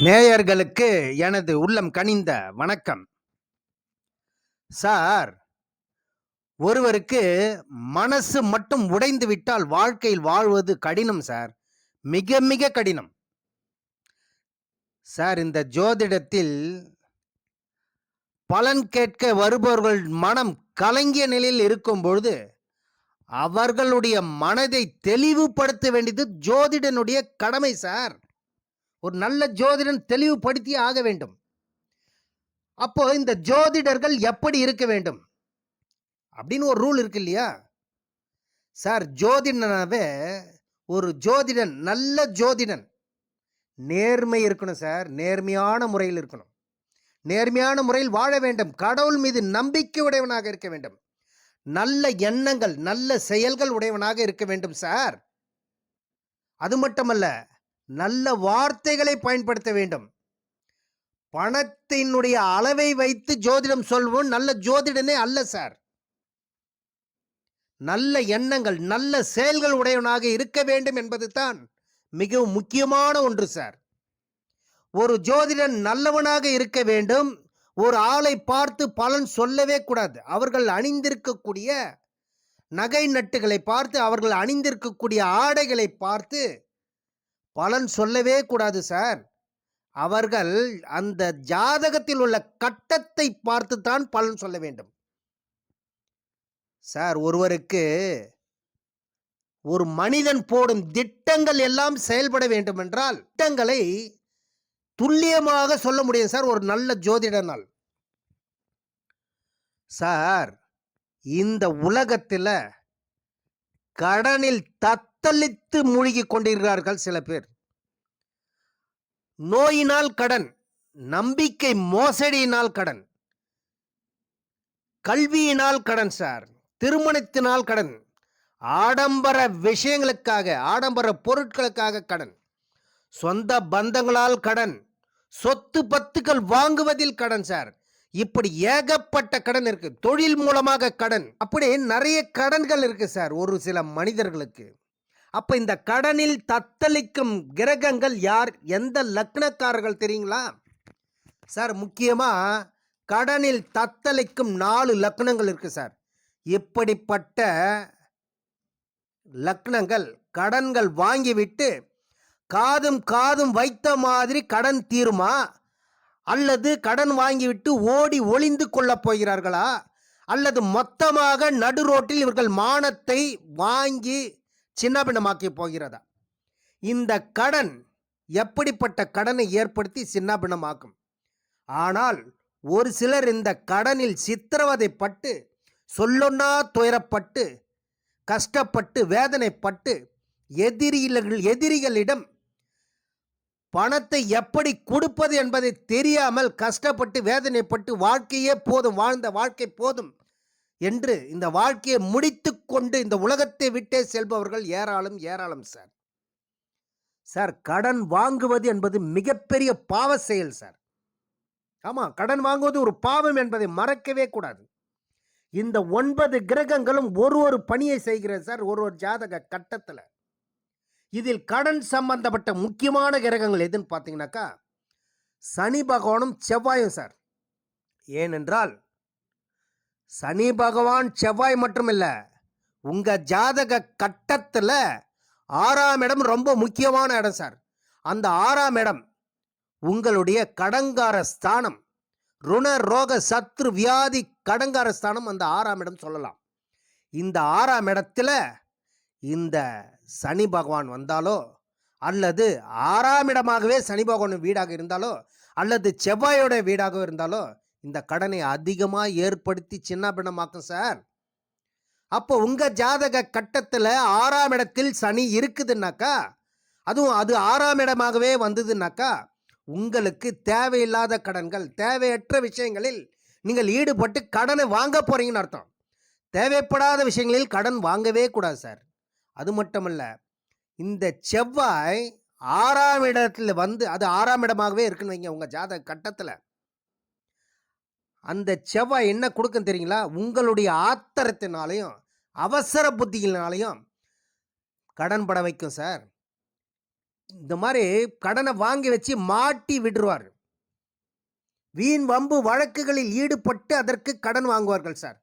நேயர்களுக்கு எனது உள்ளம் கனிந்த வணக்கம். சார் ஒருவருக்கு மனசு மட்டும் உடைந்து விட்டால் வாழ்க்கையில் வாழ்வது கடினம் சார். மிக மிக கடினம். சார் இந்த ஜோதிடத்தில் பலன் கேட்க வருபவர்கள் மனம் கலங்கிய நிலையில் இருக்கும் பொழுது அவர்களுடைய மனதை தெளிவுபடுத்த வேண்டியது ஜோதிடனுடைய கடமை சார். ஒரு நல்ல ஜோதிடன் தெளிவுபடுத்தி ஆக வேண்டும். அப்போ இந்த ஜோதிடர்கள் எப்படி இருக்க வேண்டும்? அப்படின்னு ஒரு ரூல் இருக்கு இல்லையா? சார் ஜோதிடனாவே ஒரு ஜோதிடன் நல்ல ஜோதிடன் நேர்மை இருக்கணும் சார். நேர்மையான முறையில் இருக்கணும். நேர்மையான முறையில் வாழ வேண்டும். கடவுள் மீது நம்பிக்கை உடையவனாக இருக்க வேண்டும். நல்ல எண்ணங்கள் நல்ல செயல்கள் உடையவனாக இருக்க வேண்டும் சார். அது மட்டுமல்ல நல்ல வார்த்தைகளை பயன்படுத்த வேண்டும். பணத்தினுடைய அளவை வைத்து ஜோதிடம் சொல்வோம். நல்ல ஜோதிடனே அல்ல சார். நல்ல எண்ணங்கள் நல்ல செயல்கள் உடையவனாக இருக்க வேண்டும் என்பது தான் மிகவும் முக்கியமான ஒன்று சார். ஒரு ஜோதிடன் நல்லவனாக இருக்க வேண்டும். ஒரு ஆளை பார்த்து பலன் சொல்லவே கூடாது. அவர்கள் அணிந்திருக்கக்கூடிய நகை நட்டுகளை பார்த்து அவர்கள் அணிந்திருக்கக்கூடிய ஆடைகளை பார்த்து பலன் சொல்லவே கூடாது சார். அவர்கள் அந்த ஜாதகத்தில் உள்ள கட்டத்தை பார்த்து தான் பலன் சொல்ல வேண்டும். சார் ஒருவருக்கு ஒரு மனிதன் போடும் திட்டங்கள் எல்லாம் செயல்பட வேண்டும் என்றால் திட்டங்களை துல்லியமாக சொல்ல முடியும் சார் ஒரு நல்ல ஜோதிடனால் சார் இந்த உலகத்தில் கடனில் தத் தத்தளித்து மூழ்கி கொண்டிருக்கிறார்கள் சில பேர். நோயினால் கடன் நம்பிக்கை மோசடியினால் கடன் கல்வியினால் கடன் சார் திருமணத்தினால் கடன் ஆடம்பர விஷயங்களுக்காக ஆடம்பர பொருட்களுக்காக கடன் சொந்த பந்தங்களால் கடன் சொத்து பத்துக்கள் வாங்குவதில் கடன் சார். இப்படி ஏகப்பட்ட கடன் இருக்கு. தொழில் மூலமாக கடன். அப்படி நிறைய கடன்கள் இருக்கு சார் ஒரு சில மனிதர்களுக்கு. அப்ப இந்த கடனில் தத்தளிக்கும் கிரகங்கள் யார்? எந்த லக்னக்காரர்கள் தெரியுங்களா? சார் முக்கியமா கடனில் தத்தளிக்கும் நாலு லக்னங்கள் இருக்கு சார். இப்படிப்பட்ட லக்னங்கள்? கடன்கள் வாங்கிவிட்டு காதும் காதும் வைத்த மாதிரி கடன் தீருமா? அல்லது கடன் வாங்கிவிட்டு ஓடி ஒளிந்து கொள்ளப் போகிறார்களா? அல்லது மொத்தமாக நடு ரோட்டில் இவர்கள் மானத்தை வாங்கி சின்னாபின்னமாக்கி போகிறதா? இந்த கடன் எப்படிப்பட்ட கடனை ஏற்படுத்தி சின்னாபின்னமாக்கும்? ஆனால் ஒரு சிலர் இந்த கடனில் சித்திரவதைப்பட்டு சொல்லொன்னா துயரப்பட்டு கஷ்டப்பட்டு வேதனைப்பட்டு எதிரிகள் எதிரிகளிடம் பணத்தை எப்படி கொடுப்பது என்பதை தெரியாமல் கஷ்டப்பட்டு வேதனைப்பட்டு வாழ்க்கையே போதும் வாழ்ந்த வாழ்க்கை போதும் என்று இந்த வாழ்க்கையை முடித்து கொண்டு இந்த உலகத்தை விட்டே செல்பவர்கள் ஏராளம் ஏராளம் சார். சார் கடன் வாங்குவது என்பது மிகப்பெரிய பாவ செயல் சார். ஆமாம் கடன் வாங்குவது ஒரு பாவம் என்பதை மறக்கவே கூடாது. இந்த ஒன்பது கிரகங்களும் ஒரு ஒரு பணியை செய்கிறது சார் ஒரு ஒரு ஜாதக கட்டத்தில். இதில் கடன் சம்பந்தப்பட்ட முக்கியமான கிரகங்கள் எதுன்னு பார்த்தீங்கன்னாக்கா சனி பகவானும் செவ்வாயும் சார். ஏனென்றால் சனி பகவான் செவ்வாய் மட்டும் இல்லை உங்கள் ஜாதக கட்டத்தில் ஆறாம் இடம் ரொம்ப முக்கியமான இடம் சார். அந்த ஆறாம் இடம் உங்களுடைய கடங்கார ஸ்தானம் ருண ரோக சத்ரு வியாதி கடங்கார ஸ்தானம் அந்த ஆறாம் இடம் சொல்லலாம். இந்த ஆறாம் இடத்துல இந்த சனி பகவான் வந்தாலோ அல்லது ஆறாம் இடமாகவே சனி பகவான் வீடாக இருந்தாலோ அல்லது செவ்வாயோட வீடாக இருந்தாலோ இந்த கடனை அதிகமாக ஏற்படுத்தி சின்ன பின்னமாக்கும் சார். அப்போ உங்கள் ஜாதக கட்டத்தில் ஆறாம் இடத்தில் சனி இருக்குதுன்னாக்கா அதுவும் அது ஆறாம் இடமாகவே வந்ததுன்னாக்கா உங்களுக்கு தேவையில்லாத கடன்கள் தேவையற்ற விஷயங்களில் நீங்கள் ஈடுபட்டு கடனை வாங்க போறீங்கன்னு அர்த்தம். தேவைப்படாத விஷயங்களில் கடன் வாங்கவே கூடாது சார். அது மட்டுமல்ல இந்த செவ்வாய் ஆறாம் இடத்துல வந்து அது ஆறாம் இடமாகவே இருக்குன்னு வைங்க உங்கள் ஜாதக கட்டத்தில். அந்த செவ்வாய் என்ன கொடுக்கும் தெரியுங்களா? உங்களுடைய ஆத்திரத்தினாலையும் அவசர புத்தியினாலையும் கடன் பட வைக்கும் சார். இந்த மாதிரி கடனை வாங்கி வச்சு மாட்டி விடுவார் வீண் வம்பு வழக்குகளில் ஈடுபட்டு அதற்கு கடன் வாங்குவார்கள் சார்.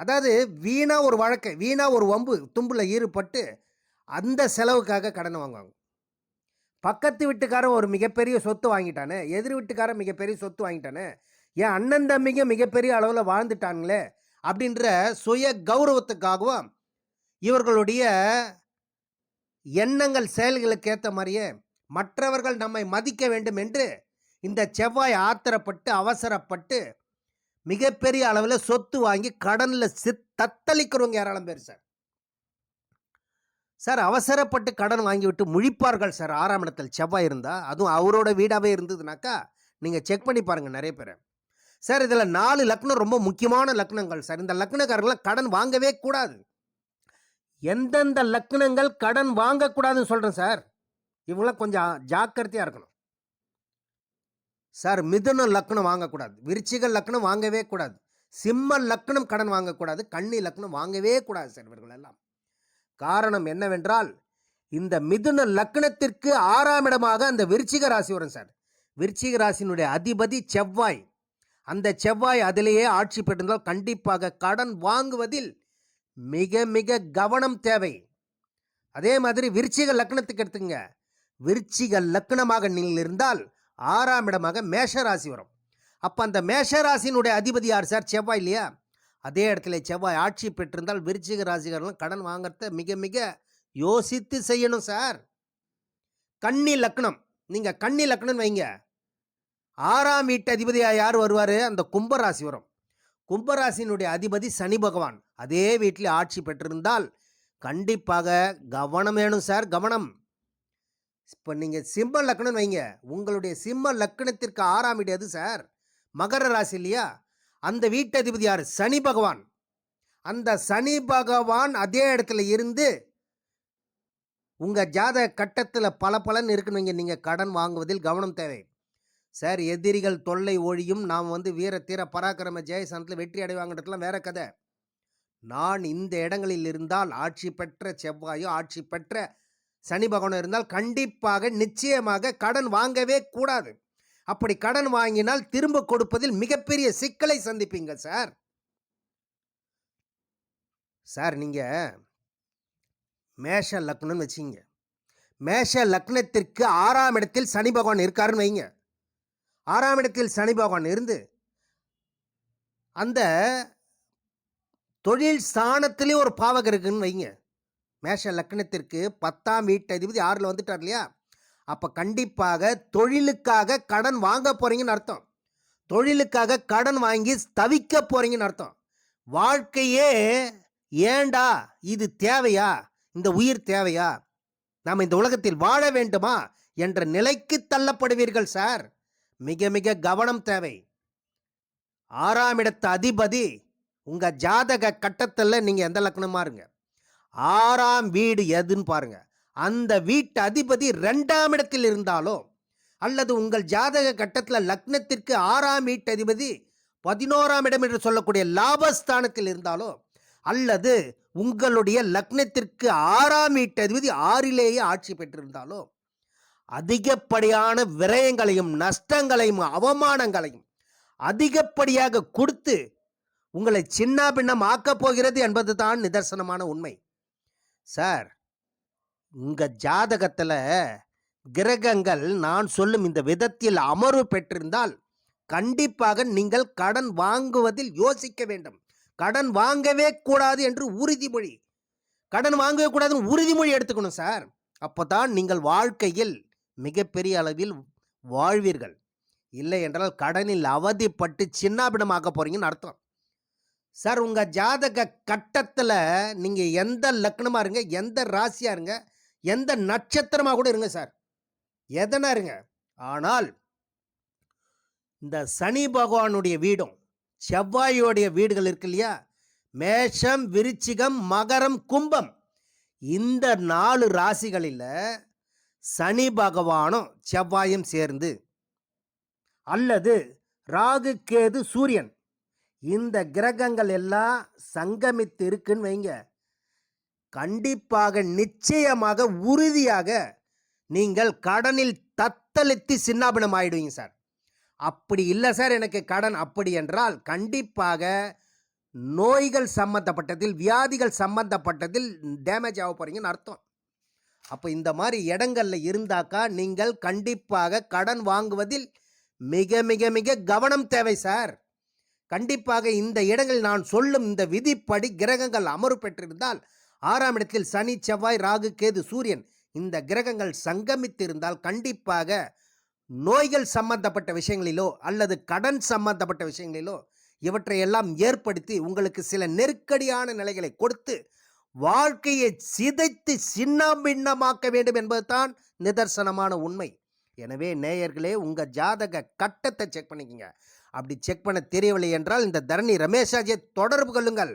அதாவது வீணா ஒரு வழக்கு வீணா ஒரு வம்பு தும்பில் ஈடுபட்டு அந்த செலவுக்காக கடன் வாங்குவாங்க. பக்கத்து வீட்டுக்காரன் ஒரு மிகப்பெரிய சொத்து வாங்கிட்டானே எதிர் வீட்டுக்காரன் மிகப்பெரிய சொத்து வாங்கிட்டானே என் அண்ணன் தம்பிங்க மிகப்பெரிய அளவில் வாழ்ந்துட்டாங்களே அப்படின்ற சுய கௌரவத்துக்காகவும் இவர்களுடைய எண்ணங்கள் செயல்களுக்கு ஏற்ற மாதிரியே மற்றவர்கள் நம்மை மதிக்க வேண்டும் என்று இந்த செவ்வாய் ஆத்திரப்பட்டு அவசரப்பட்டு மிகப்பெரிய அளவில் சொத்து வாங்கி கடனில் சித் தத்தளிக்கிறவங்க ஏராளம் பேர் சார். சார் அவசரப்பட்டு கடன் வாங்கிவிட்டு முழிப்பார்கள் சார் ஆறாம் இடத்தில் செவ்வாய் இருந்தால் அதுவும் அவரோட வீடாகவே இருந்ததுனாக்கா நீங்கள் செக் பண்ணி பாருங்கள் நிறைய பேர். சார் இதில் நாலு லக்னம் ரொம்ப முக்கியமான லக்னங்கள் சார். இந்த லக்னக்காரங்களாம் கடன் வாங்கவே கூடாது. எந்தெந்த லக்னங்கள் கடன் வாங்கக்கூடாதுன்னு சொல்கிறேன் சார். இவங்களாம் கொஞ்சம் ஜாக்கிரதையாக இருக்கணும். சார் மிதுன லக்னம் வாங்கக்கூடாது. விருச்சிக லக்னம் வாங்கவே கூடாது. சிம்ம லக்னம் கடன் வாங்கக்கூடாது. கண்ணி லக்னம் வாங்கவே கூடாது சார் இவர்கள் எல்லாம் காரணம் என்னவென்றால் இந்த மிதுன லக்னத்திற்கு ஆறாம் இடமாக அந்த விருச்சிக ராசி வரும் சார். விருச்சிக ராசியினுடைய அதிபதி செவ்வாய். அந்த செவ்வாய் அதிலேயே ஆட்சி பெற்றிருந்தால் கண்டிப்பாக கடன் வாங்குவதில் மிக மிக கவனம் தேவை. அதே மாதிரி விருச்சிக லக்னத்துக்கு எடுத்துங்க விருச்சிக லக்னமாக நீங்கள் இருந்தால் ஆறாம் இடமாக மேஷ ராசி வரும். அப்போ அந்த மேஷ ராசியினுடைய அதிபதி யார் சார்? செவ்வாய் இல்லையா? அதே இடத்துல செவ்வாய் ஆட்சி பெற்றிருந்தால் விருச்சிக ராசிகாரர்களும் கடன் வாங்குறத மிக மிக யோசித்து செய்யணும் சார். கன்னி லக்னம். நீங்கள் கன்னி லக்னம் வைங்க. ஆறாம் வீட்டு அதிபதியாக யார் வருவார்? அந்த கும்பராசி வரும். கும்பராசினுடைய அதிபதி சனி பகவான். அதே வீட்டில் ஆட்சி பெற்றிருந்தால் கண்டிப்பாக கவனம் வேணும் சார் கவனம். இப்போ நீங்கள் சிம்ம லக்னம் வைங்க. உங்களுடைய சிம்ம லக்னத்திற்கு ஆறாம் வீடு எது சார்? மகர ராசி இல்லையா? அந்த வீட்டதிபதி யார்? சனி பகவான். அந்த சனி பகவான் அதே இடத்துல இருந்து உங்கள் ஜாத கட்டத்தில் பல பலன் இருக்குன்னு நீங்கள் கடன் வாங்குவதில் கவனம் தேவை. சார் எதிரிகள் தொல்லை ஒழியும். நாம் வந்து வீர தீர பராக்கிரம ஜெயசனத்தில் வெற்றி அடைவாங்கன்றதுலாம் வேற கதை. நான் இந்த இடங்களில் இருந்தால் ஆட்சி பெற்ற செவ்வாயோ ஆட்சி பெற்ற சனி பகவானோ இருந்தால் கண்டிப்பாக நிச்சயமாக கடன் வாங்கவே கூடாது. அப்படி கடன் வாங்கினால் திரும்ப கொடுப்பதில் மிகப்பெரிய சிக்கலை சந்திப்பீங்க சார். சார் நீங்கள் மேஷ லக்னம்னு வச்சிங்க. மேஷ லக்னத்திற்கு ஆறாம் இடத்தில் சனி பகவான் இருக்காருன்னு வைங்க. ஆறாம் இடத்தில் சனி பகவான் இருந்து அந்த தொழில் ஸ்தானத்திலே ஒரு பாவகம் இருக்குன்னு வைங்க. மேஷ லக்னத்திற்கு பத்தாம் வீட்டு அதிபதி ஆறில் வந்துட்டார் இல்லையா? அப்போ கண்டிப்பாக தொழிலுக்காக கடன் வாங்க போகிறீங்கன்னு அர்த்தம். தொழிலுக்காக கடன் வாங்கி தவிக்க போகிறீங்கன்னு அர்த்தம். வாழ்க்கையே ஏண்டா? இது தேவையா? இந்த உயிர் தேவையா? நாம் இந்த உலகத்தில் வாழ வேண்டுமா? என்ற நிலைக்கு தள்ளப்படுவீர்கள் சார். மிக மிக கவனம் தேவை. ஆறாம் இடத்து அதிபதி உங்கள் ஜாதக கட்டத்தில் நீங்கள் எந்த லக்னமாக இருங்க? ஆறாம் வீடு எதுன்னு பாருங்கள் அந்த வீட்டு அதிபதி ரெண்டாம் இடத்தில் இருந்தாலோ அல்லது உங்கள் ஜாதக கட்டத்தில் லக்னத்திற்கு ஆறாம் வீட்டு அதிபதி பதினோராம் இடம் என்று சொல்லக்கூடிய லாபஸ்தானத்தில் இருந்தாலோ அல்லது உங்களுடைய லக்னத்திற்கு ஆறாம் வீட்டு அதிபதி ஆறிலேயே ஆட்சி பெற்றிருந்தாலோ அதிகப்படியான விரயங்களையும் நஷ்டங்களையும் அவமானங்களையும் அதிகப்படியாக கொடுத்து உங்களை சின்ன பின்னம் ஆக்கப் போகிறது என்பது தான் நிதர்சனமான உண்மை. சார் உங்கள் ஜாதகத்தில் கிரகங்கள் நான் சொல்லும் இந்த விதத்தில் அமர்வு பெற்றிருந்தால் கண்டிப்பாக நீங்கள் கடன் வாங்குவதில் யோசிக்க வேண்டும். கடன் வாங்கவே கூடாது என்று உறுதிமொழி. கடன் வாங்கவே கூடாதுன்னு உறுதிமொழி எடுத்துக்கணும் சார் அப்போ தான் நீங்கள் வாழ்க்கையில் மிகப்பெரிய அளவில் வாழ்வீர்கள். இல்லை என்றால் கடனில் அவதிப்பட்டு சின்னாபிடமாக்க போகிறீங்கன்னு அர்த்தம். சார் உங்கள் ஜாதக கட்டத்தில் நீங்கள் எந்த லக்னமாக இருங்க எந்த ராசியாக இருங்க எந்த நட்சத்திரமாக கூட இருங்க சார். எதனா இருங்க. ஆனால் இந்த சனி பகவானுடைய வீடும் செவ்வாயோடைய வீடுகள் இருக்கு இல்லையா? மேஷம் விருச்சிகம் மகரம் கும்பம். இந்த நாலு ராசிகளில் சனி பகவானும் செவ்வாயும் சேர்ந்து அல்லது ராகு கேது சூரியன். இந்த கிரகங்கள் எல்லாம் சங்கமித்து இருக்குன்னு வைங்க. கண்டிப்பாக நிச்சயமாக உறுதியாக நீங்கள் கடனில் தத்தளித்து சின்னாபினம் ஆயிடுவீங்க சார். அப்படி இல்லை சார் எனக்கு கடன் அப்படி என்றால் கண்டிப்பாக நோய்கள் சம்பந்தப்பட்டதில் வியாதிகள் சம்பந்தப்பட்டதில் டேமேஜ் ஆக போகிறீங்கன்னு அர்த்தம். அப்போ இந்த மாதிரி இடங்களில் இருந்தாக்கா நீங்கள் கண்டிப்பாக கடன் வாங்குவதில் மிக மிக மிக கவனம் தேவை சார். கண்டிப்பாக இந்த இடங்களில் நான் சொல்லும் இந்த விதிப்படி கிரகங்கள் அமர்வு பெற்றிருந்தால் ஆறாம் இடத்தில் சனி செவ்வாய் ராகு கேது சூரியன் இந்த கிரகங்கள் சங்கமித்திருந்தால் கண்டிப்பாக நோய்கள் சம்பந்தப்பட்ட விஷயங்களிலோ அல்லது கடன் சம்பந்தப்பட்ட விஷயங்களிலோ இவற்றையெல்லாம் ஏற்படுத்தி உங்களுக்கு சில நெருக்கடியான நிலைகளை கொடுத்து வாழ்க்கையை சிதைத்து சின்னாபின்னமாக்க வேண்டும் என்பதுதான் நிதர்சனமான உண்மை. எனவே நேயர்களே உங்கள் ஜாதக கட்டத்தை செக் பண்ணிக்கங்க. அப்படி செக் பண்ண தெரியவில்லை என்றால் இந்த தரணி ரமேஷாஜியை தொடர்பு கொள்ளுங்கள்.